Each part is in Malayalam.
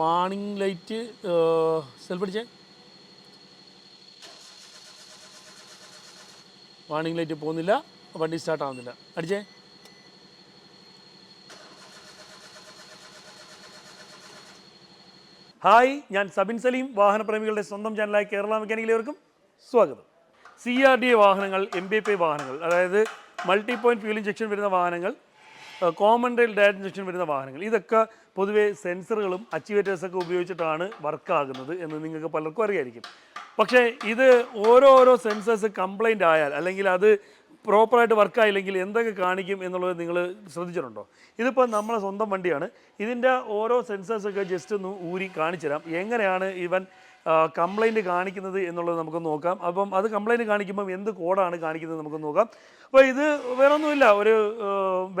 വാണിംഗ് ലൈറ്റ് സെൽഫ് അടിച്ചേ വാണിംഗ് ലൈറ്റ് പോകുന്നില്ല വണ്ടി സ്റ്റാർട്ട് ആവുന്നില്ല. അടിച്ചേ. ഹായ് ഞാൻ സബിൻ സലീം വാഹനപ്രേമികളുടെ സ്വന്തം ചാനലായ കേരള മെക്കാനിക്കലേവർക്കും സ്വാഗതം. സി ആർ ഡി എ വാഹനങ്ങൾ എം ബി പി വാഹനങ്ങൾ അതായത് മൾട്ടി പോയിന്റ് ഫ്യൂൽ ഇഞ്ചക്ഷൻ വരുന്ന വാഹനങ്ങൾ കോമൺ റെയിൽ ഡയറ്റ് ഇഞ്ചക്ഷൻ വരുന്ന വാഹനങ്ങൾ. ഇതൊക്കെ പൊതുവേ സെൻസറുകളും അച്ചീവേറ്റേഴ്സൊക്കെ ഉപയോഗിച്ചിട്ടാണ് വർക്കാകുന്നത് എന്ന് നിങ്ങൾക്ക് പലർക്കും അറിയായിരിക്കും. പക്ഷേ ഇത് ഓരോരോ സെൻസേഴ്സ് കംപ്ലൈന്റ് ആയാൽ അല്ലെങ്കിൽ അത് പ്രോപ്പറായിട്ട് വർക്കായില്ലെങ്കിൽ എന്തൊക്കെ കാണിക്കും എന്നുള്ളത് നിങ്ങൾ ശ്രദ്ധിച്ചിട്ടുണ്ടോ? ഇതിപ്പോൾ നമ്മളെ സ്വന്തം വണ്ടിയാണ്. ഇതിന്റെ ഓരോ സെൻസേഴ്സൊക്കെ ജസ്റ്റ് ഒന്ന് ഊരി കാണിച്ചു തരാം എങ്ങനെയാണ് ഇവൻ കംപ്ലൈന്റ് കാണിക്കുന്നത് എന്നുള്ളത് നമുക്ക് നോക്കാം. അപ്പം അത് കംപ്ലൈന്റ് കാണിക്കുമ്പം എന്ത് കോഡാണ് കാണിക്കുന്നത് നമുക്ക് നോക്കാം. അപ്പോൾ ഇത് വേറെ ഒന്നുമില്ല ഒരു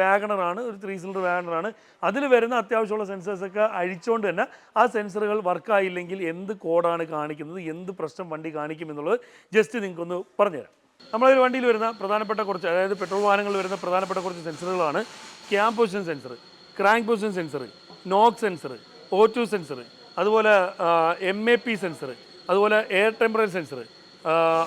വാഗണറാണ് ഒരു ത്രീ സിലിണ്ടർ വാഗണറാണ്. അതിൽ വരുന്ന അത്യാവശ്യമുള്ള സെൻസേഴ്സൊക്കെ അഴിച്ചുകൊണ്ട് തന്നെ ആ സെൻസറുകൾ വർക്കായില്ലെങ്കിൽ എന്ത് കോഡാണ് കാണിക്കുന്നത് എന്ത് പ്രശ്നം വണ്ടി കാണിക്കും എന്നുള്ളത് ജസ്റ്റ് നിങ്ങൾക്കൊന്ന് പറഞ്ഞുതരാം. നമ്മളൊരു വണ്ടിയിൽ വരുന്ന പ്രധാനപ്പെട്ട കുറച്ച് അതായത് പെട്രോൾ വാഹനങ്ങളിൽ വരുന്ന പ്രധാനപ്പെട്ട കുറച്ച് സെൻസറുകളാണ് cam position sensor crank position sensor knock sensor auto sensor അതുപോലെ എം എ പി സെൻസർ അതുപോലെ എയർ ടെമ്പറേച്ചർ സെൻസർ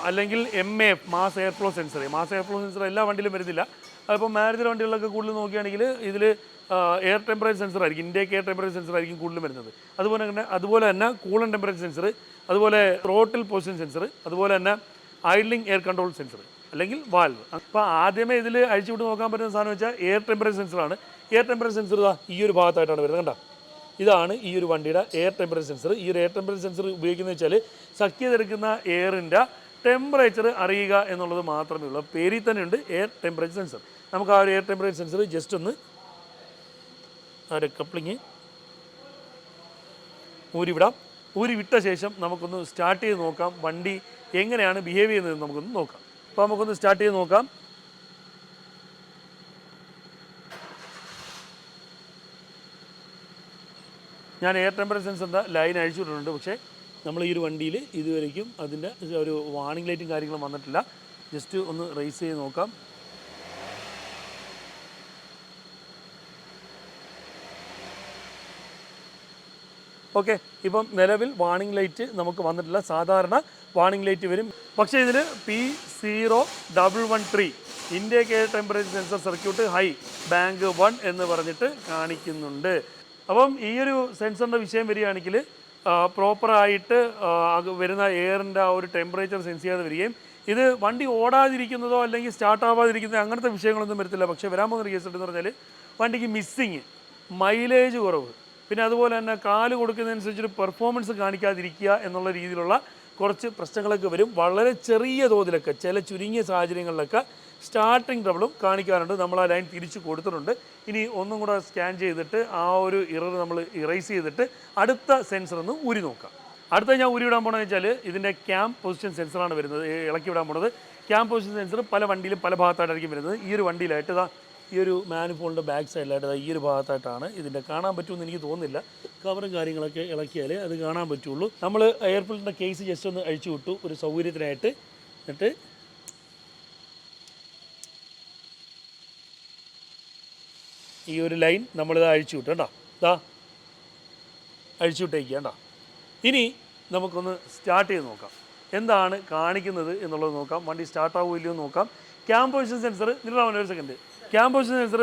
അല്ലെങ്കിൽ M A mass air flow sensor mass air flow sensor എല്ലാ വണ്ടിയിലും വരുന്നില്ല. അതിപ്പോൾ മാരുതി വണ്ടികളിലൊക്കെ കൂടുതൽ നോക്കുകയാണെങ്കിൽ ഇതിൽ എയർ ടെമ്പറേച്ചർ സെൻസർ ആയിരിക്കും ഇൻഡേക്ക് എയർ ടെമ്പറേച്ചർ സെൻസർ ആയിരിക്കും കൂടുതലും വരുന്നത്. അതുപോലെ തന്നെ അതുപോലെ തന്നെ കൂളൻ ടെമ്പറേച്ചർ സെൻസർ അതുപോലെ റോട്ടിൽ പൊസിഷൻ സെൻസർ അതുപോലെ തന്നെ ഐഡ്ലിംഗ് എയർ കൺട്രോൾ സെൻസർ അല്ലെങ്കിൽ വാൽവ് അപ്പോൾ ആദ്യമേ ഇതിൽ അഴിച്ചുവിട്ട് നോക്കാൻ പറ്റുന്ന സാധനം വെച്ചാൽ എയർ ടെമ്പറേച്ചർ സെൻസറാണ് എയർ ടെമ്പറേച്ചർ സെൻസർ ഈ ഒരു ഭാഗത്തായിട്ടാണ് വരുന്നത്. കണ്ടോ? ഇതാണ് ഈ ഒരു വണ്ടിയുടെ എയർ ടെമ്പറേച്ചർ സെൻസർ ഈ ഒരു എയർ ടെമ്പറേച്ചർ സെൻസർ ഉപയോഗിക്കുന്നത് വെച്ചാൽ സക്ക് ചെയ്തെടുക്കുന്ന എയറിന്റെ ടെമ്പറേച്ചർ അറിയുക എന്നുള്ളത് മാത്രമേ ഉള്ളൂ. പേരിൽ തന്നെ ഉണ്ട് എയർ ടെമ്പറേച്ചർ സെൻസർ നമുക്ക് ആ ഒരു എയർ ടെമ്പറേച്ചർ സെൻസർ ജസ്റ്റ് ഒന്ന് ആ ഒരു കപ്ലിങ് ഊരിവിടാം. ഊരി വിട്ട ശേഷം നമുക്കൊന്ന് സ്റ്റാർട്ട് ചെയ്ത് നോക്കാം. വണ്ടി എങ്ങനെയാണ് ബിഹേവ് ചെയ്യുന്നത് നമുക്കൊന്ന് നോക്കാം. അപ്പോൾ നമുക്കൊന്ന് സ്റ്റാർട്ട് ചെയ്ത് നോക്കാം. ഞാൻ എയർ ടെമ്പറേച്ചർ സെൻസറിന്റെ ലൈൻ അഴിച്ചിട്ടുണ്ട് പക്ഷേ നമ്മൾ ഈ ഒരു വണ്ടിയിൽ ഇതുവരേക്കും അതിന്റെ ഒരു വാണിംഗ് ലൈറ്റും കാര്യങ്ങളും വന്നിട്ടില്ല. ജസ്റ്റ് ഒന്ന് റേസ് ചെയ്ത് നോക്കാം. ഓക്കെ ഇപ്പം നിലവിൽ വാണിംഗ് ലൈറ്റ് നമുക്ക് വന്നിട്ടില്ല. സാധാരണ വാണിംഗ് ലൈറ്റ് വരും. പക്ഷേ ഇതിൽ P zero double one three ഇന്ത്യയ്ക്ക് temperature sensor circuit high bank one എന്ന് പറഞ്ഞിട്ട് കാണിക്കുന്നുണ്ട്. അപ്പം ഈ ഒരു സെൻസറിന്റെ വിഷയം വരികയാണെങ്കിൽ പ്രോപ്പറായിട്ട് വരുന്ന എയറിന്റെ ആ ഒരു ടെമ്പറേച്ചർ സെൻസ് ചെയ്യാതെ വരികയും ഇത് വണ്ടി ഓടാതിരിക്കുന്നതോ അല്ലെങ്കിൽ സ്റ്റാർട്ട് ആവാതിരിക്കുന്നതോ അങ്ങനത്തെ വിഷയങ്ങളൊന്നും വരത്തില്ല. പക്ഷേ വരാൻ പോകുന്ന കേസ് എന്ന് പറഞ്ഞാൽ വണ്ടിക്ക് മിസ്സിങ് മൈലേജ് കുറവ്. പിന്നെ അതുപോലെ തന്നെ കാൽ കൊടുക്കുന്നതനുസരിച്ചൊരു പെർഫോമൻസ് കാണിക്കാതിരിക്കുക എന്നുള്ള രീതിയിലുള്ള കുറച്ച് പ്രശ്നങ്ങളൊക്കെ വരും. വളരെ ചെറിയ തോതിലൊക്കെ ചില ചുരുങ്ങിയ സാഹചര്യങ്ങളിലൊക്കെ സ്റ്റാർട്ടിങ് ട്രബിളും കാണിക്കാറുണ്ട്. നമ്മൾ ആ ലൈൻ തിരിച്ചു കൊടുത്തിട്ടുണ്ട്. ഇനി ഒന്നും കൂടെ സ്കാൻ ചെയ്തിട്ട് ആ ഒരു ഇറർ നമ്മൾ ഇറേസ് ചെയ്തിട്ട് അടുത്ത സെൻസർ ഒന്ന് ഊരി നോക്കാം. അടുത്ത ഞാൻ ഊരി വിടാൻ പോകണമെന്ന് വെച്ചാൽ ഇതിന്റെ ക്യാം പൊസിഷൻ സെൻസറാണ് വരുന്നത്. ഇളക്കി വിടാൻ പോണത്. ക്യാം പൊസിഷൻ സെൻസർ പല വണ്ടിയിലും പല ഭാഗത്തായിട്ടായിരിക്കും വരുന്നത്. ഈ ഒരു വണ്ടിയിലായിട്ട് ഇതാ ഈ ഒരു മാനിഫോളിന്റെ ബാക്ക് സൈഡിലായിട്ട് ഈ ഒരു ഭാഗത്തായിട്ടാണ് ഇതിന്റെ കാണാൻ പറ്റുമെന്ന് എനിക്ക് തോന്നുന്നില്ല. കവറും കാര്യങ്ങളൊക്കെ ഇളക്കിയാലേ അത് കാണാൻ പറ്റുള്ളൂ. നമ്മൾ എയർ ഫിൽറ്ററിന്റെ കേസ് ജസ്റ്റ് ഒന്ന് അഴിച്ചു വിട്ടു. ഒരു സൗകര്യത്തിനായിട്ട്. എന്നിട്ട് ഈ ഒരു ലൈൻ നമ്മളിത് അഴിച്ചു വിട്ടു ഇതാ അഴിച്ചു വിട്ടേക്കുക ഇനി നമുക്കൊന്ന് സ്റ്റാർട്ട് ചെയ്ത് നോക്കാം. എന്താണ് കാണിക്കുന്നത് എന്നുള്ളത് നോക്കാം. വണ്ടി സ്റ്റാർട്ട് ആവുമോ ഇല്ലയോ നോക്കാം. ക്യാമ്പ് പൊസിഷൻ സെൻസർ നിങ്ങളാവുന്ന ഒരു സെക്കൻഡ് ക്യാമ്പ് പൊസിഷൻ സെൻസർ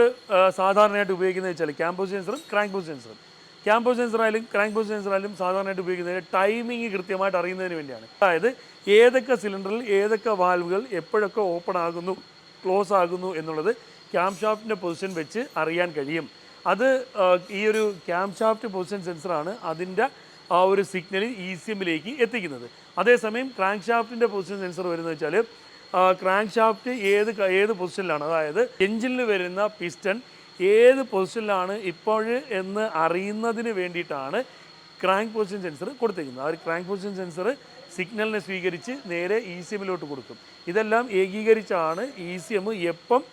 സാധാരണയായിട്ട് ഉപയോഗിക്കുന്നത് വെച്ചാൽ ക്യാമ്പ് പൊസിഷൻ സെൻസറും ക്രാങ്ക് പൊസിഷൻ സെൻസറും ക്യാമ്പ് പൊസിഷൻ സെൻസർ ആയാലും ക്രാങ്ക് പൊസിഷൻ സെൻസർ ആയാലും സാധാരണയായിട്ട് ഉപയോഗിക്കുന്നത് ടൈമിംഗ് കൃത്യമായിട്ട് അറിയുന്നതിന് വേണ്ടിയാണ്. അതായത് ഏതൊക്കെ സിലിണ്ടറിൽ ഏതൊക്കെ വാൽവുകൾ എപ്പോഴൊക്കെ ഓപ്പൺ ആകുന്നു ക്ലോസ് ആകുന്നു എന്നുള്ളത് ക്യാം ഷാഫ്റ്റിന്റെ പൊസിഷൻ വെച്ച് അറിയാൻ കഴിയും. അത് ഈ ഒരു ക്യാം ഷാഫ്റ്റ് പൊസിഷൻ സെൻസറാണ് അതിന്റെ ആ ഒരു സിഗ്നൽ ഇ സി എമ്മിലേക്ക് എത്തിക്കുന്നത്. അതേസമയം ക്രാങ്ക് ഷാഫ്റ്റിന്റെ പൊസിഷൻ സെൻസർ വരുന്നത് വെച്ചാൽ ക്രാങ്ക് ഷാഫ്റ്റ് ഏത് ഏത് പൊസിഷനിലാണ് അതായത് എഞ്ചിനിൽ വരുന്ന പിസ്റ്റൺ ഏത് പൊസിഷനിലാണ് ഇപ്പോൾ എന്ന് അറിയുന്നതിന് വേണ്ടിയിട്ടാണ് ക്രാങ്ക് പൊസിഷൻ സെൻസർ കൊടുത്തേക്കുന്നത് ആ ഒരു ക്രാങ്ക് പൊസിഷൻ സെൻസർ സിഗ്നലിനെ സ്വീകരിച്ച് നേരെ ഇ സി എമ്മിലോട്ട് കൊടുക്കും. ഇതെല്ലാം ഏകീകരിച്ചാണ് ഇ സി എം എപ്പം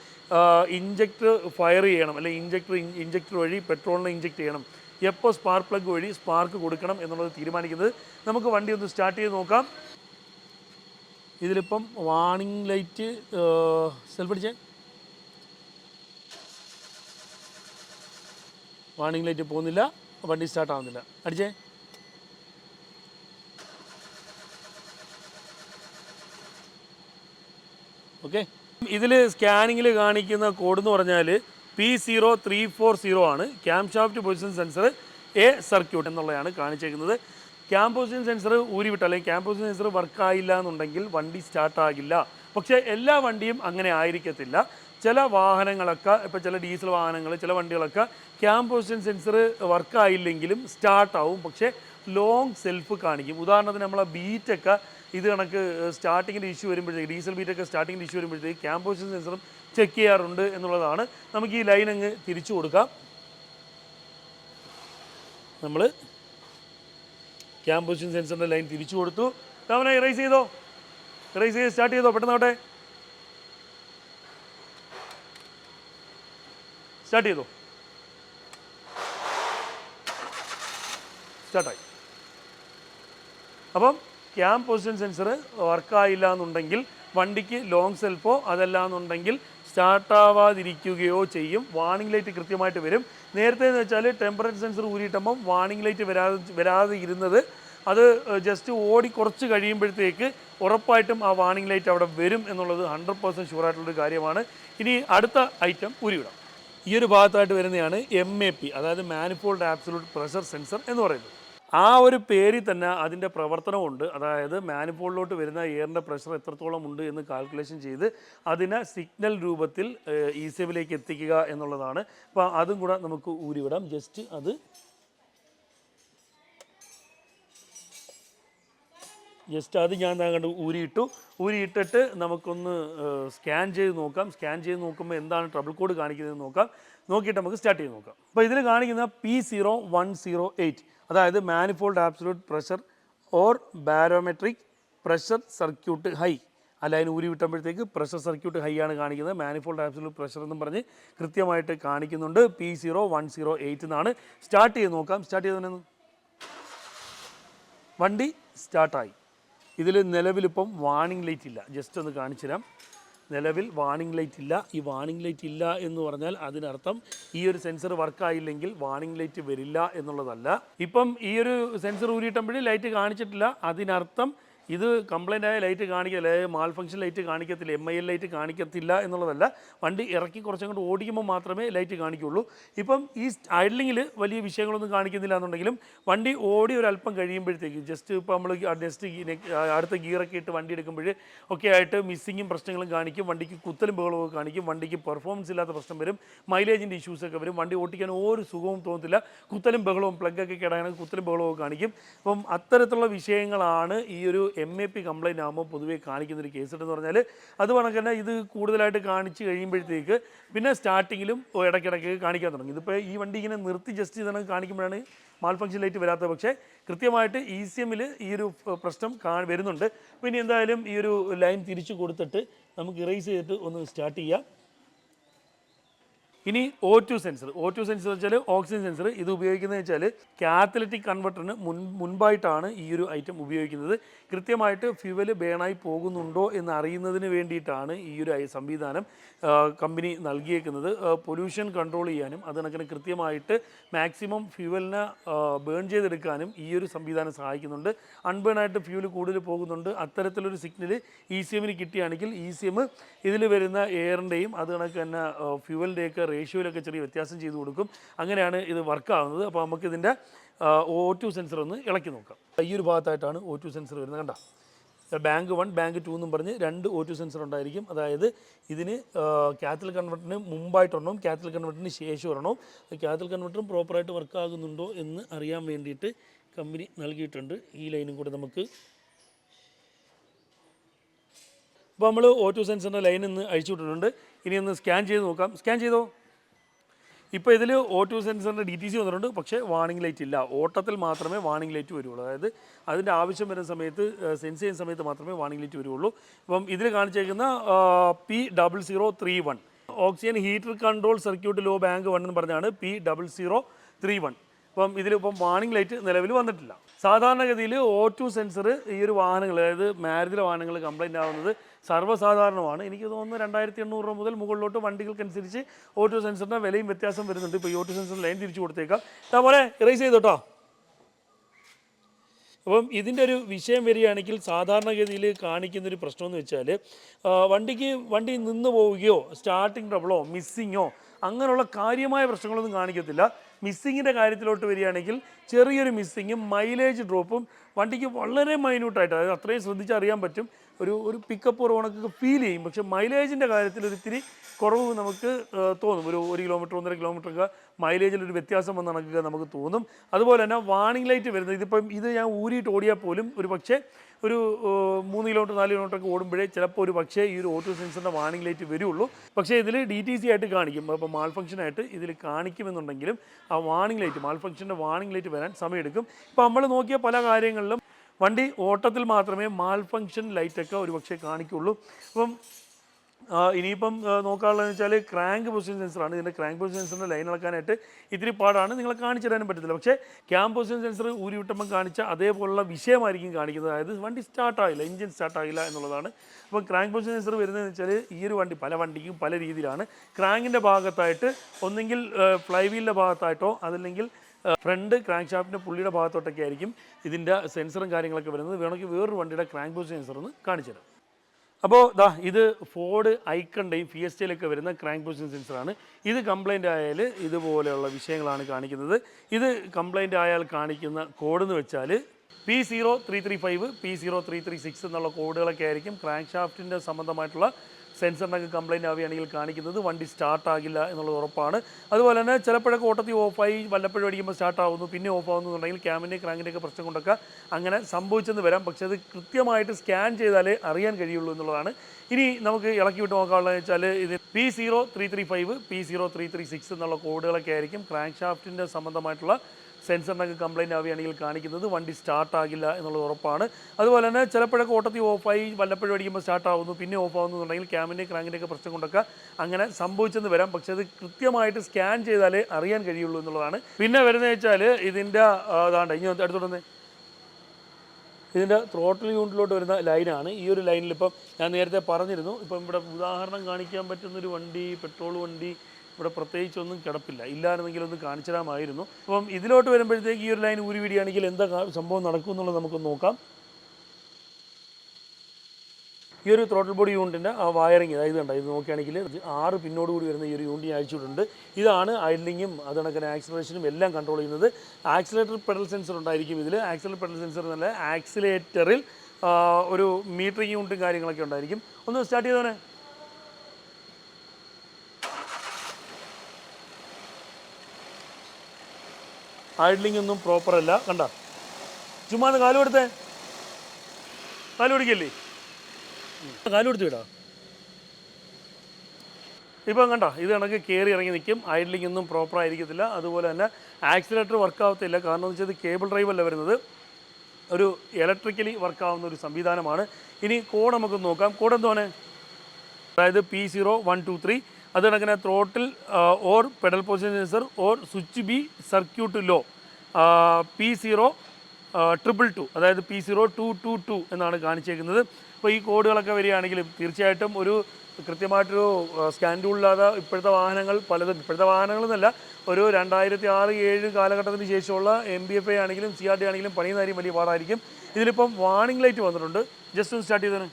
ഇഞ്ചക്ടർ ഫയർ ചെയ്യണം അല്ലെങ്കിൽ ഇഞ്ചക്ടർ ഇഞ്ചക്ടർ വഴി പെട്രോളിനെ ഇഞ്ചക്ട് ചെയ്യണം എപ്പോൾ സ്പാർക്ക് പ്ലഗ് വഴി സ്പാർക്ക് കൊടുക്കണം എന്നുള്ളത് തീരുമാനിക്കുന്നത്. നമുക്ക് വണ്ടി ഒന്ന് സ്റ്റാർട്ട് ചെയ്ത് നോക്കാം. ഇതിലിപ്പം വാണിംഗ് ലൈറ്റ് സെൽഫ് അടിച്ചേ. വാണിംഗ് ലൈറ്റ് പോകുന്നില്ല. വണ്ടി സ്റ്റാർട്ട് ആവുന്നില്ല. അടിച്ചേ. ഓക്കെ ഇതിൽ സ്കാനിങ്ങിൽ കാണിക്കുന്ന കോഡ് എന്ന് പറഞ്ഞാൽ P zero three four zero ആണ്. Cam shaft position sensor A circuit എന്നുള്ളതാണ് കാണിച്ചേക്കുന്നത്. ക്യാം പൊസിഷൻ സെൻസർ ഊരിവിട്ട് അല്ലെങ്കിൽ ക്യാം പൊസിഷൻ സെൻസർ വർക്ക് ആയില്ല എന്നുണ്ടെങ്കിൽ വണ്ടി സ്റ്റാർട്ടാകില്ല പക്ഷേ എല്ലാ വണ്ടിയും അങ്ങനെ ആയിരിക്കത്തില്ല. ചില വാഹനങ്ങളൊക്കെ ഇപ്പോൾ ചില ഡീസൽ വാഹനങ്ങൾ ചില വണ്ടികളൊക്കെ ക്യാം പൊസിഷൻ സെൻസർ വർക്ക് ആയില്ലെങ്കിലും സ്റ്റാർട്ട് ആവും. പക്ഷേ ലോങ് സെൽഫ് കാണിക്കും. ഉദാഹരണത്തിന് നമ്മളെ ബീറ്റൊക്കെ ഇത് കണക്ക് സ്റ്റാർട്ടിങ്ങിന്റെ ഇഷ്യൂ വരുമ്പോഴത്തേക്ക് ഡീസൽ ബീറ്റൊക്കെ സ്റ്റാർട്ടിങ്ങിന്റെ ഇഷ്യൂ വരുമ്പോഴത്തേക്ക് ക്യാം പൊസിഷൻ സെൻസറും ചെക്ക് ചെയ്യാറുണ്ട് എന്നുള്ളതാണ്. നമുക്ക് ഈ ലൈൻ അങ്ങ് തിരിച്ചു കൊടുക്കാം. നമ്മൾ ക്യാം പൊസിഷൻ സെൻസറിന്റെ ലൈൻ തിരിച്ചു കൊടുത്തു. അവനെ ഇറേസ് ചെയ്തോ? ഇറേസ് ചെയ്ത് സ്റ്റാർട്ട് ചെയ്തോ? പെട്ടെന്നോട്ടെ സ്റ്റാർട്ട് ചെയ്തോ. സ്റ്റാർട്ടായി അപ്പം ക്യാം പൊസിഷൻ സെൻസർ വർക്കായില്ല എന്നുണ്ടെങ്കിൽ വണ്ടിക്ക് ലോങ് സെൽഫോ അതല്ല എന്നുണ്ടെങ്കിൽ സ്റ്റാർട്ടാവാതിരിക്കുകയോ ചെയ്യും. വാണിംഗ് ലൈറ്റ് കൃത്യമായിട്ട് വരും. നേരത്തെ എന്ന് വെച്ചാൽ ടെമ്പറേച്ചർ സെൻസർ ഊരിയിട്ടുമ്പം വാണിംഗ് ലൈറ്റ് വരാതെ വരാതെ ഇരുന്നത് അത് ജസ്റ്റ് ഓടി കുറച്ച് കഴിയുമ്പോഴത്തേക്ക് ഉറപ്പായിട്ടും ആ വാണിംഗ് ലൈറ്റ് അവിടെ വരും എന്നുള്ളത് ഹൺഡ്രഡ് പെർസെന്റ് ഷുവറായിട്ടുള്ളൊരു കാര്യമാണ്. ഇനി അടുത്ത ഐറ്റം ഊരിവിടാം. ഈ ഒരു ഭാഗത്തായിട്ട് വരുന്നതാണ് എം എ പി അതായത് മാനിഫോൾഡ് ആബ്സലൂട്ട് പ്രഷർ സെൻസർ എന്ന് പറയുന്നത്. ആ ഒരു പേരിൽ തന്നെ അതിന്റെ പ്രവർത്തനമുണ്ട്. അതായത് മാനിഫോൾഡിലോട്ട് വരുന്ന എയറിന്റെ പ്രഷർ എത്രത്തോളം ഉണ്ട് എന്ന് കാൽക്കുലേഷൻ ചെയ്ത് അതിനെ സിഗ്നൽ രൂപത്തിൽ ഇ സെവിലേക്ക് എത്തിക്കുക എന്നുള്ളതാണ്. അപ്പോൾ അതും കൂടെ നമുക്ക് ഊരിവിടാം. ജസ്റ്റ് അത് ജസ്റ്റ് അത് ഞാൻ കണ്ട് ഊരിയിട്ടു. ഊരിയിട്ടിട്ട് നമുക്കൊന്ന് സ്കാൻ ചെയ്ത് നോക്കാം. സ്കാൻ ചെയ്ത് നോക്കുമ്പോൾ എന്താണ് ട്രബിൾ കോഡ് കാണിക്കുന്നത് നോക്കാം. നോക്കിയിട്ട് നമുക്ക് സ്റ്റാർട്ട് ചെയ്ത് നോക്കാം. അപ്പോൾ ഇതിൽ കാണിക്കുന്ന P zero one zero eight അതായത് manifold absolute pressure or barometric pressure circuit high അല്ല അതിന് ഊരി വിട്ടുമ്പോഴത്തേക്ക് പ്രഷർ സർക്യൂട്ട് ഹൈ ആണ് കാണിക്കുന്നത്. മാനിഫോൾഡ് ആബ്സലൂട്ട് പ്രഷർ എന്നും പറഞ്ഞ് കൃത്യമായിട്ട് കാണിക്കുന്നുണ്ട്. P zero one zero eight എന്നാണ് സ്റ്റാർട്ട് ചെയ്ത് നോക്കാം. സ്റ്റാർട്ട് ചെയ്ത് വണ്ടി സ്റ്റാർട്ടായി ഇതിൽ നിലവിലിപ്പം വാണിംഗ് ലൈറ്റ് ഇല്ല. ജസ്റ്റ് ഒന്ന് കാണിച്ചു തരാം. നിലവിൽ വാണിംഗ് ലൈറ്റ് ഇല്ല. ഈ വാണിംഗ് ലൈറ്റ് ഇല്ല എന്ന് പറഞ്ഞാൽ അതിനർത്ഥം ഈ ഒരു സെൻസർ വർക്കായില്ലെങ്കിൽ വാണിംഗ് ലൈറ്റ് വരില്ല എന്നുള്ളതല്ല. ഇപ്പം ഈ ഒരു സെൻസർ ഊരിയിട്ടുമ്പോഴേ ലൈറ്റ് കാണിച്ചിട്ടില്ല. അതിനർത്ഥം ഇത് കംപ്ലൈന്റ് ആയ ലൈറ്റ് കാണിക്കില്ല മാൽ ഫംഗ്ഷൻ ലൈറ്റ് കാണിക്കത്തില്ല എം ഐ എൽ ലൈറ്റ് കാണിക്കത്തില്ല എന്നുള്ളതല്ല. വണ്ടി ഇറക്കി കുറച്ചങ്ങോട്ട് ഓടിക്കുമ്പോൾ മാത്രമേ ലൈറ്റ് കാണിക്കുള്ളൂ. ഇപ്പം ഈ ഐഡലിങ്ങിൽ വലിയ വിഷയങ്ങളൊന്നും കാണിക്കുന്നില്ല എന്നുണ്ടെങ്കിലും വണ്ടി ഓടി ഒരു അല്പം കഴിയുമ്പോഴത്തേക്ക് ജസ്റ്റ് ഇപ്പോൾ നമ്മൾ നെക്സ്റ്റ് അടുത്ത ഗിയറൊക്കെ ഇട്ട് വണ്ടി എടുക്കുമ്പോൾ ഒക്കെ ആയിട്ട് മിസ്സിങ്ങും പ്രശ്നങ്ങളും കാണിക്കും വണ്ടിക്ക് കുത്തലും ബഹളവും കാണിക്കും വണ്ടിക്ക് പെർഫോമൻസ് ഇല്ലാത്ത പ്രശ്നം വരും മൈലേജിന്റെ ഇഷ്യൂസൊക്കെ വരും വണ്ടി ഓട്ടിക്കാൻ ഒരു സുഖവും തോന്നത്തില്ല കുത്തലും ബഹളവും പ്ലഗൊക്കെ കേടാണെങ്കിൽ കുത്തലും ബഹളവും കാണിക്കും. അപ്പം അത്തരത്തിലുള്ള വിഷയങ്ങളാണ് ഈ ഒരു എം എ പി കംപ്ലയിന്റ് ആകുമ്പോൾ പൊതുവേ കാണിക്കുന്ന ഒരു കേസ് എന്ന് പറഞ്ഞാൽ അത് കണക്കന്നെ ഇത് കൂടുതലായിട്ട് കാണിച്ച് കഴിയുമ്പോഴത്തേക്ക് പിന്നെ സ്റ്റാർട്ടിങ്ങിലും ഇടയ്ക്കിടയ്ക്ക് കാണിക്കാൻ തുടങ്ങി. ഇതിപ്പോൾ ഈ വണ്ടി ഇങ്ങനെ നിർത്തി ജസ്റ്റ് ഇതാണ് കാണിക്കുമ്പോഴാണ് മാൽ ഫംഗ്ഷൻ ലൈറ്റ് വരാത്തത് പക്ഷേ കൃത്യമായിട്ട് ഇ സി എമ്മിൽ ഈ ഒരു പ്രശ്നം കാ വരുന്നുണ്ട്. പിന്നെ എന്തായാലും ഈ ഒരു ലൈൻ തിരിച്ചു കൊടുത്തിട്ട് നമുക്ക് ഇറേസ് ചെയ്തിട്ട് ഒന്ന് സ്റ്റാർട്ട് ചെയ്യാം. ഇനി O two sensor O two sensor വെച്ചാൽ ഓക്സിജൻ സെൻസർ ഇത് ഉപയോഗിക്കുന്നത് വെച്ചാൽ കാത്തലറ്റിക് കൺവെർട്ടറിന് മുൻ മുൻപായിട്ടാണ് ഈ ഒരു ഐറ്റം ഉപയോഗിക്കുന്നത്. കൃത്യമായിട്ട് ഫ്യൂവൽ ബേണായി പോകുന്നുണ്ടോ എന്ന് അറിയുന്നതിന് വേണ്ടിയിട്ടാണ് ഈ ഒരു സംവിധാനം കമ്പനി നൽകിയേക്കുന്നത്. പൊല്യൂഷൻ കൺട്രോൾ ചെയ്യാനും അതിനകത്ത് കൃത്യമായിട്ട് മാക്സിമം ഫ്യൂവലിനെ ബേൺ ചെയ്തെടുക്കാനും ഈ ഒരു സംവിധാനം സഹായിക്കുന്നുണ്ട്. അൺബേണായിട്ട് ഫ്യൂവൽ കൂടുതൽ പോകുന്നുണ്ട്. അത്തരത്തിലൊരു സിഗ്നൽ ഇ സി എമ്മിന് കിട്ടിയാണെങ്കിൽ ഇ സി എം ഇതിൽ വരുന്ന എയറിന്റെയും അത് കണക്ക് തന്നെ ഫ്യൂവലിന്റെയൊക്കെ റേഷ്യോയിലൊക്കെ ചെറിയ വ്യത്യാസം ചെയ്തു കൊടുക്കും. അങ്ങനെയാണ് ഇത് വർക്ക് ആവുന്നത് അപ്പോൾ നമുക്കിതിന്റെ ഒ ടു സെൻസർ ഒന്ന് ഇളക്കി നോക്കാം. ഈ ഒരു ഭാഗത്തായിട്ടാണ് ഒ ടു സെൻസർ വരുന്നത്. കണ്ട? ബാങ്ക് വൺ ബാങ്ക് ടു എന്നും പറഞ്ഞ് രണ്ട് ഒ ടു സെൻസർ ഉണ്ടായിരിക്കും. അതായത് ഇതിന് ക്യാത്തൽ കൺവെർട്ടറിന് മുമ്പായിട്ടൊരെണ്ണം ക്യാത്തൽ കൺവെർട്ടറിന് ശേഷം ഒരെണ്ണം ക്യാത്തൽ കൺവെർട്ടറും പ്രോപ്പറായിട്ട് വർക്ക് ആകുന്നുണ്ടോ എന്ന് അറിയാൻ വേണ്ടിയിട്ട് കമ്പനി നൽകിയിട്ടുണ്ട്. ഈ ലൈനും കൂടെ നമുക്ക് അപ്പോൾ നമ്മൾ ഒ ടു സെൻസറിന്റെ ഇന്ന് അഴിച്ചു വിട്ടിട്ടുണ്ട്. ഇനി ഒന്ന് സ്കാൻ ചെയ്ത് നോക്കാം. സ്കാൻ ചെയ്തോ? ഇപ്പോൾ ഇതിൽ ഒ ടു സെൻസറിന്റെ ഡി ടി സി വന്നിട്ടുണ്ട്. പക്ഷേ വാണിംഗ് ലൈറ്റ് ഇല്ല. ഓട്ടത്തിൽ മാത്രമേ വാണിംഗ് ലൈറ്റ് വരുള്ളൂ. അതായത് അതിന്റെ ആവശ്യം വരുന്ന സമയത്ത് സെൻസ് ചെയ്യുന്ന സമയത്ത് മാത്രമേ വാണിംഗ് ലൈറ്റ് വരുള്ളൂ. അപ്പം ഇതിൽ കാണിച്ചേക്കുന്ന P double zero three one oxygen heater control circuit low bank one എന്ന് പറഞ്ഞാണ് P double zero three one അപ്പം ഇതിലിപ്പം വാണിംഗ് ലൈറ്റ് നിലവിൽ വന്നിട്ടില്ല. സാധാരണഗതിയിൽ ഓ ടു സെൻസർ ഈ ഒരു വാഹനങ്ങൾ അതായത് മാരുതിയിലെ വാഹനങ്ങൾ കംപ്ലൈന്റ് ആവുന്നത് സർവസാധാരണമാണ്. എനിക്ക് തോന്നുന്നു രണ്ടായിരത്തി എണ്ണൂറ് രൂപ മുതൽ മുകളിലോട്ട് വണ്ടികൾക്കനുസരിച്ച് ഓട്ടോ സെൻസറിന്റെ വിലയും വ്യത്യാസം വരുന്നുണ്ട്. ഇപ്പോൾ ഈ ഓട്ടോ സെൻസറിന് ലൈൻ തിരിച്ചു കൊടുത്തേക്കാം. അതുപോലെ ഇറേസ് ചെയ്തോട്ടോ. അപ്പം ഇതിന്റെ ഒരു വിഷയം വരികയാണെങ്കിൽ സാധാരണഗതിയിൽ കാണിക്കുന്നൊരു പ്രശ്നമെന്ന് വെച്ചാൽ വണ്ടിക്ക് വണ്ടി നിന്ന് പോവുകയോ സ്റ്റാർട്ടിങ് ട്രബിളോ മിസ്സിങ്ങോ അങ്ങനെയുള്ള കാര്യമായ പ്രശ്നങ്ങളൊന്നും കാണിക്കത്തില്ല. മിസ്സിങ്ങിന്റെ കാര്യത്തിലോട്ട് വരികയാണെങ്കിൽ ചെറിയൊരു മിസ്സിങ്ങും മൈലേജ് ഡ്രോപ്പും വണ്ടിക്ക് വളരെ മൈന്യൂട്ടായിട്ട് അതായത് അത്രയും ശ്രദ്ധിച്ചറിയാൻ പറ്റും. ഒരു ഒരു പിക്കപ്പ് ഉറവണക്കൊക്കെ ഫീൽ ചെയ്യും. പക്ഷേ മൈലേജിന്റെ കാര്യത്തിൽ ഒരു ഇത്തിരി കുറവ് നമുക്ക് തോന്നും. ഒരു ഒരു കിലോമീറ്റർ ഒന്നര കിലോമീറ്റർ ഒക്കെ മൈലേജിൽ ഒരു വ്യത്യാസം വന്ന കണക്കൊക്കെ നമുക്ക് തോന്നും. അതുപോലെ തന്നെ വാണിംഗ് ലൈറ്റ് വരുന്നത്. ഇതിപ്പം ഇത് ഞാൻ ഊരിയിട്ട് ഓടിയാൽ പോലും ഒരു പക്ഷേ ഒരു മൂന്ന് കിലോമീറ്റർ നാല് കിലോമീറ്റർ ഒക്കെ ഓടുമ്പോഴേ ചിലപ്പോൾ ഒരു പക്ഷേ ഈ ഒരു ഓട്ടോ സെൻസറിന്റെ വാണിംഗ് ലൈറ്റ് വരുള്ളൂ. പക്ഷേ ഇതിൽ ഡി ടി സി ആയിട്ട് കാണിക്കും. അപ്പോൾ മാൾ ഫംഗ്ഷനായിട്ട് ഇതിൽ കാണിക്കുമെന്നുണ്ടെങ്കിലും ആ വാണിംഗ് ലൈറ്റ് മാൾ ഫംഗ്ഷന്റെ ലൈറ്റ് വരാൻ സമയമെടുക്കും. ഇപ്പോൾ നമ്മൾ നോക്കിയ പല കാര്യങ്ങളിലും വണ്ടി ഓട്ടത്തിൽ മാത്രമേ മാൽ ഫംഗ്ഷൻ ലൈറ്റൊക്കെ ഒരുപക്ഷെ കാണിക്കുള്ളൂ. അപ്പം ഇനിയിപ്പം നോക്കാനുള്ളതെന്ന് വെച്ചാൽ ക്രാങ്ക് പൊസിഷൻ സെൻസറാണ് ഇതിന്റെ ക്രാങ്ക് പൊസിഷൻ സെൻസറിന്റെ ലൈൻ ഇളക്കാനായിട്ട് ഇത്തിരി പാടാണ്. നിങ്ങളെ കാണിച്ചു തരാനും പറ്റത്തില്ല. പക്ഷേ ക്യാം പൊസിഷൻ സെൻസർ ഊരി വിട്ടുമ്പം കാണിച്ച അതേപോലുള്ള വിഷയമായിരിക്കും കാണിക്കുന്നത്. അതായത് വണ്ടി സ്റ്റാർട്ടായില്ല എഞ്ചിൻ സ്റ്റാർട്ടായില്ല എന്നുള്ളതാണ്. അപ്പം ക്രാങ്ക് പൊസിഷൻ സെൻസർ വരുന്നതെന്ന് വെച്ചാൽ ഈ ഒരു വണ്ടി പല വണ്ടിക്കും പല രീതിയിലാണ്. ക്രാങ്കിന്റെ ഭാഗത്തായിട്ട് ഒന്നെങ്കിൽ ഫ്ലൈ വീലിന്റെ ഭാഗത്തായിട്ടോ അതല്ലെങ്കിൽ ഫ്രണ്ട് ക്രാങ്ക് ഷാഫ്റ്റിന്റെ പുള്ളിയുടെ ഭാഗത്തോട്ടൊക്കെ ആയിരിക്കും ഇതിന്റെ സെൻസറും കാര്യങ്ങളൊക്കെ വരുന്നത്. വേണമെങ്കിൽ വേറൊരു വണ്ടിയുടെ ക്രാങ്ക് പൊസിഷൻ സെൻസർ ഒന്ന് കാണിച്ചു തരാം. അപ്പോൾ ദാ ഇത് ഫോർഡ് ഐക്കണ്ടയും ഫിയസ്റ്റയിലൊക്കെ വരുന്ന ക്രാങ്ക് പൊസിഷൻ സെൻസറാണ്. ഇത് കംപ്ലൈന്റ് ആയാൽ ഇതുപോലെയുള്ള വിഷയങ്ങളാണ് കാണിക്കുന്നത്. ഇത് കംപ്ലൈന്റ് ആയാൽ കാണിക്കുന്ന കോഡ് എന്ന് വെച്ചാൽ P zero three three five P zero three three six എന്നുള്ള കോഡുകളൊക്കെ ആയിരിക്കും ക്രാങ്ക് ഷാഫ്റ്റിന്റെ സംബന്ധമായിട്ടുള്ള സെൻസറിനൊക്കെ കംപ്ലൈന്റ് ആവുകയാണെങ്കിൽ കാണിക്കുന്നത് വണ്ടി സ്റ്റാർട്ട് ആകില്ല എന്നുള്ളത് ഉറപ്പാണ്. അതുപോലെ തന്നെ ചിലപ്പോഴൊക്കെ ഓട്ടത്തിൽ ഓഫായി വല്ലപ്പോഴും അടിക്കുമ്പോൾ സ്റ്റാർട്ട് ആവുന്നു പിന്നെ ഓഫ് ആവുന്നുണ്ടെങ്കിൽ ക്യാമിന്റെ ക്രാങ്കിന്റെയൊക്കെ പ്രശ്നം കൊണ്ടൊക്കെ അങ്ങനെ സംഭവിച്ചെന്ന് വരാം. പക്ഷേ അത് കൃത്യമായിട്ട് സ്കാൻ ചെയ്താലേ അറിയാൻ കഴിയുള്ളൂ എന്നുള്ളതാണ്. ഇനി നമുക്ക് ഇളക്കി വിട്ട് നോക്കാനുള്ളത് വെച്ചാൽ ഇത് P zero three three five P zero three three six എന്നുള്ള കോഡുകളൊക്കെ ആയിരിക്കും. ക്രാങ്ക് ഷാഫ്റ്റിന്റെ സംബന്ധമായിട്ടുള്ള സെൻസറിനൊക്കെ കംപ്ലൈന്റ് ആവുകയാണെങ്കിൽ കാണിക്കുന്നത് വണ്ടി സ്റ്റാർട്ടാകില്ല എന്നുള്ളത് ഉറപ്പാണ്. അതുപോലെ തന്നെ ചിലപ്പോഴൊക്കെ ഓട്ടത്തിൽ ഓഫായി വല്ലപ്പോഴും അടിക്കുമ്പോൾ സ്റ്റാർട്ടാവുന്നു പിന്നെ ഓഫ് ആവുന്നുണ്ടെങ്കിൽ ക്യാമിന്റെ ക്രാങ്കിന്റെ ഒക്കെ പ്രശ്നം കൊണ്ടൊക്കെ അങ്ങനെ സംഭവിച്ചെന്ന് വരാം. പക്ഷേ അത് കൃത്യമായിട്ട് സ്കാൻ ചെയ്താലേ അറിയാൻ കഴിയുള്ളൂ എന്നുള്ളതാണ്. പിന്നെ വരുന്നത് വെച്ചാൽ ഇതിന്റെ അതാണ്ട് ഇനി അടുത്തോട്ട് ഇതിന്റെ ത്രോട്ടിൽ യൂണിറ്റിലോട്ട് വരുന്ന ലൈനാണ് ഈ ഒരു ലൈനിൽ ഇപ്പം ഞാൻ നേരത്തെ പറഞ്ഞിരുന്നു. ഇപ്പം ഇവിടെ ഉദാഹരണം കാണിക്കാൻ പറ്റുന്നൊരു വണ്ടി പെട്രോൾ വണ്ടി ഇവിടെ പ്രത്യേകിച്ചൊന്നും കിടപ്പില്ല. ഇല്ലായിരുന്നെങ്കിൽ ഒന്ന് കാണിച്ചിടാമായിരുന്നു. അപ്പം ഇതിലോട്ട് വരുമ്പോഴത്തേക്ക് ഈ ഒരു ലൈൻ ഊരിവിടിയാണെങ്കിൽ എന്താ സംഭവം നടക്കും എന്നുള്ളത് നമുക്ക് നോക്കാം. ഈ ഒരു ത്രോട്ടിൽ ബോഡി യൂണിറ്റിന്റെ ആ വയറിങ് അതായത് കണ്ട? ഇത് നോക്കുകയാണെങ്കിൽ ആറ് പിന്നോട് കൂടി വരുന്ന ഈ ഒരു യൂണിറ്റ് അയച്ചിട്ടുണ്ട് ഇതാണ് ഐഡലിങ്ങും അത് കണക്കിന് എല്ലാം കൺട്രോൾ ചെയ്യുന്നത്. ആക്സിലേറ്റർ പെഡൽ സെൻസർ ഉണ്ടായിരിക്കും ഇതിൽ ആക്സിലേറ്റർ പെഡൽ സെൻസർ എന്നല്ല ആക്സിലേറ്ററിൽ ഒരു മീറ്ററിങ് യൂണിറ്റും കാര്യങ്ങളൊക്കെ ഉണ്ടായിരിക്കും. ഒന്ന് സ്റ്റാർട്ട് ചെയ്തോനെ. ഐഡലിംഗ് ഒന്നും പ്രോപ്പർ അല്ല. കണ്ട? ചുമ്മാ കാലു കൊടുത്തേ. കാലു പിടിക്കല്ലേ? കാലു കൊടുത്ത് വിടാ. ഇപ്പം കണ്ട ഇത് കണക്ക് കയറി ഇറങ്ങി നിൽക്കും. ഐഡ്ലിംഗ് ഒന്നും പ്രോപ്പർ ആയിരിക്കത്തില്ല. അതുപോലെ തന്നെ ആക്സിലേറ്റർ വർക്ക് ആവത്തില്ല. കാരണം എന്ന് വെച്ചാൽ കേബിൾ ഡ്രൈവ് അല്ല വരുന്നത്. ഒരു ഇലക്ട്രിക്കലി വർക്ക് ആവുന്ന ഒരു സംവിധാനമാണ്. ഇനി കോഡ് നമുക്ക് നോക്കാം. കോഡ് എന്തോനെ അതായത് P zero one two three അത് കണക്കിന് throttle or pedal position sensor or switch B circuit low P zero triple two അതായത് P zero two two two എന്നാണ് കാണിച്ചേക്കുന്നത്. അപ്പോൾ ഈ കോഡുകളൊക്കെ വരികയാണെങ്കിലും തീർച്ചയായിട്ടും ഒരു കൃത്യമായിട്ടൊരു സ്കാൻ ടൂളില്ലാതെ ഇപ്പോഴത്തെ വാഹനങ്ങൾ പലതും ഇപ്പോഴത്തെ വാഹനങ്ങളെന്നല്ല ഒരു രണ്ടായിരത്തി ആറ് ഏഴ് കാലഘട്ടത്തിന് ശേഷമുള്ള എം ബി എഫ് ഐ ആണെങ്കിലും സി ആർ ഡി ആണെങ്കിലും പണിയുന്ന കാര്യം വലിയ പാടായിരിക്കും. ഇതിലിപ്പം വാണിംഗ് ലൈറ്റ് വന്നിട്ടുണ്ട്. ജസ്റ്റ് ഒന്ന് സ്റ്റാർട്ട് ചെയ്തേനെ.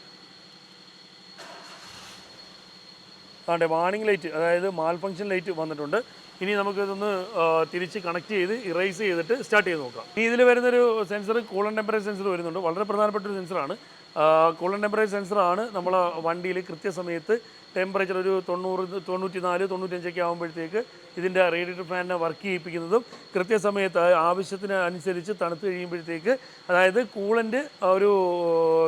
അതെ വാണിംഗ് ലൈറ്റ് അതായത് മാൽ ഫംഗ്ഷൻ ലൈറ്റ് വന്നിട്ടുണ്ട്. ഇനി നമുക്ക് ഇതൊന്ന് തിരിച്ച് കണക്ട് ചെയ്ത് ഇറേസ് ചെയ്തിട്ട് സ്റ്റാർട്ട് ചെയ്ത് നോക്കാം. ഇനി ഇതിൽ വരുന്നൊരു സെൻസർ കൂളൻ ടെമ്പറേച്ചർ സെൻസർ വരുന്നുണ്ട്. വളരെ പ്രധാനപ്പെട്ട ഒരു സെൻസറാണ് കൂളൻ ടെമ്പറേച്ചർ സെൻസറാണ് നമ്മൾ വണ്ടിയിൽ കൃത്യസമയത്ത് ടെമ്പറേച്ചർ ഒരു തൊണ്ണൂറ് തൊണ്ണൂറ്റി നാല് തൊണ്ണൂറ്റഞ്ചൊക്കെ ആകുമ്പോഴത്തേക്ക് ഇതിന്റെ റേഡിയേറ്റർ ഫാനിനെ വർക്ക് ചെയ്യിപ്പിക്കുന്നതും കൃത്യസമയത്ത് ആവശ്യത്തിന് അനുസരിച്ച് തണുത്ത് കഴിയുമ്പോഴത്തേക്ക് അതായത് കൂളന്റ് ഒരു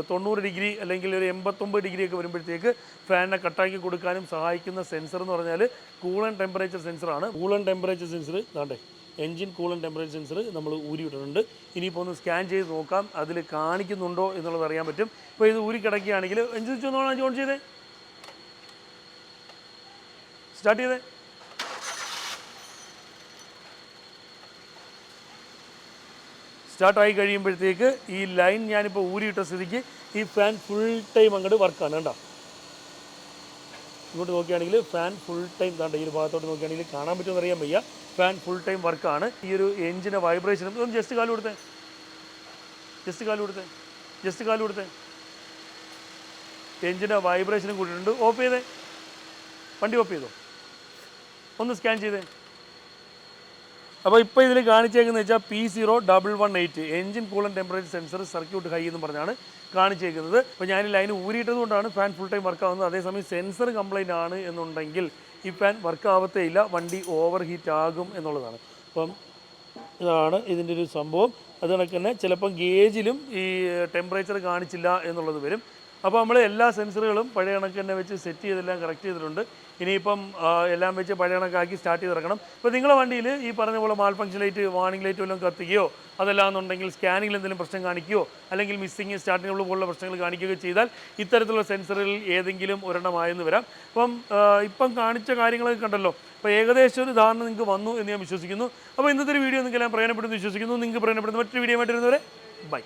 തൊണ്ണൂറ് ഡിഗ്രി അല്ലെങ്കിൽ ഒരു എൺപത്തൊമ്പത് ഡിഗ്രി ഒക്കെ വരുമ്പോഴത്തേക്ക് ഫാനിനെ കട്ടാക്കി കൊടുക്കാനും സഹായിക്കുന്ന സെൻസർ എന്ന് പറഞ്ഞാൽ കൂളൻ ടെമ്പറേച്ചർ സെൻസറാണ് കൂളൻ ടെമ്പറേച്ചർ സെൻസർ ഇതാണ്ടേ എൻജിൻ കൂളൻ ടെമ്പറേച്ചർ സെൻസർ നമ്മൾ ഊരിയിട്ടുണ്ട് ഇനിയിപ്പോൾ ഒന്ന് സ്കാൻ ചെയ്ത് നോക്കാം അതിൽ കാണിക്കുന്നുണ്ടോ എന്നുള്ളത് അറിയാൻ പറ്റും. ഇപ്പോൾ ഇത് ഊരി കിടക്കുകയാണെങ്കിൽ എഞ്ചിൻ സ്വിച്ച് ഒന്നാണ് ഓൺ ചെയ്തേ? സ്റ്റാർട്ട് ചെയ്തേ. സ്റ്റാർട്ടായി കഴിയുമ്പോഴത്തേക്ക് ഈ ലൈൻ ഞാനിപ്പോൾ ഊരിയിട്ട സ്ഥിതിക്ക് ഈ ഫാൻ ഫുൾ ടൈം അങ്ങോട്ട് വർക്കാണ് കണ്ടോ? ഇങ്ങോട്ട് നോക്കുകയാണെങ്കിൽ ഫാൻ ഫുൾ ടൈം താണ്ട ഈ ഒരു ഭാഗത്തോട്ട് നോക്കുകയാണെങ്കിൽ കാണാൻ പറ്റുമെന്ന് അറിയാൻ വയ്യ. ഫാൻ ഫുൾ ടൈം വർക്കാണ് ഈ ഒരു എഞ്ചിന്റെ വൈബ്രേഷൻ ഒന്ന് ജസ്റ്റ് കാലം കൊടുത്തേ. ജസ്റ്റ് കാലം കൊടുത്തേ. ജസ്റ്റ് കാലം കൊടുത്തേ. എഞ്ചിന്റെ വൈബ്രേഷനും കൂട്ടിയിട്ടുണ്ട് ഓഫ് ചെയ്തേ. വണ്ടി ഓഫ് ചെയ്തോ? ഒന്ന് സ്കാൻ ചെയ്തേ. അപ്പോൾ ഇപ്പോൾ ഇതിൽ കാണിച്ചേക്കുന്നത് വെച്ചാൽ P zero double one eight engine coolant temperature sensor circuit high എന്ന് പറഞ്ഞാണ് കാണിച്ചേക്കുന്നത്. അപ്പോൾ ഞാൻ ഈ ലൈൻ ഊരിയിട്ടത് കൊണ്ടാണ് ഫാൻ ഫുൾ ടൈം വർക്ക് ആവുന്നത്. അതേസമയം സെൻസർ കംപ്ലൈന്റ് ആണ് എന്നുണ്ടെങ്കിൽ ഈ ഫാൻ വർക്ക് ആവത്തേ ഇല്ല. വണ്ടി ഓവർ ഹീറ്റ് ആകും എന്നുള്ളതാണ്. അപ്പം ഇതാണ് ഇതിന്റെ ഒരു സംഭവം. അത് തന്നെ ചിലപ്പം ഗേജിലും ഈ ടെമ്പറേച്ചർ കാണിച്ചില്ല എന്നുള്ളത് വരും. അപ്പോൾ നമ്മൾ എല്ലാ സെൻസറുകളും പഴയ കണക്ക് തന്നെ വെച്ച് സെറ്റ് ചെയ്തെല്ലാം കറക്റ്റ് ചെയ്തിട്ടുണ്ട്. ഇനിയിപ്പം എല്ലാം വെച്ച് പഴയ കണക്കാക്കി സ്റ്റാർട്ട് ചെയ്തിറക്കണം. ഇപ്പോൾ നിങ്ങളുടെ വണ്ടിയിൽ ഈ പറഞ്ഞ പോലെ malfunction light warning light വല്ലതും കത്തിക്കുകയോ അതല്ലാന്നുണ്ടെങ്കിൽ സ്കാനിങ്ങിൽ എന്തെങ്കിലും പ്രശ്നം കാണിക്കുകയോ അല്ലെങ്കിൽ മിസ്സിങ് സ്റ്റാർട്ടിംഗ് പോലുള്ള പ്രശ്നങ്ങൾ കാണിക്കുകയോ ചെയ്താൽ ഇത്തരത്തിലുള്ള സെൻസറുകളിൽ ഏതെങ്കിലും ഒരെണ്ണമായെന്ന് വരാം. അപ്പം ഇപ്പം കാണിച്ച കാര്യങ്ങളൊക്കെ കണ്ടല്ലോ. അപ്പോൾ ഏകദേശം ഒരു ധാരണ നിങ്ങൾക്ക് വന്നു എന്ന് ഞാൻ വിശ്വസിക്കുന്നു. അപ്പോൾ ഇന്നത്തെ ഒരു വീഡിയോ നിങ്ങൾക്ക് എല്ലാം പ്രയോജനപ്പെടുന്നു വിശ്വസിക്കുന്നു. നിങ്ങൾക്ക് പ്രയോജനപ്പെടുന്ന മറ്റൊരു വീഡിയോ ആയിട്ട് വരുന്നവരെ ബൈ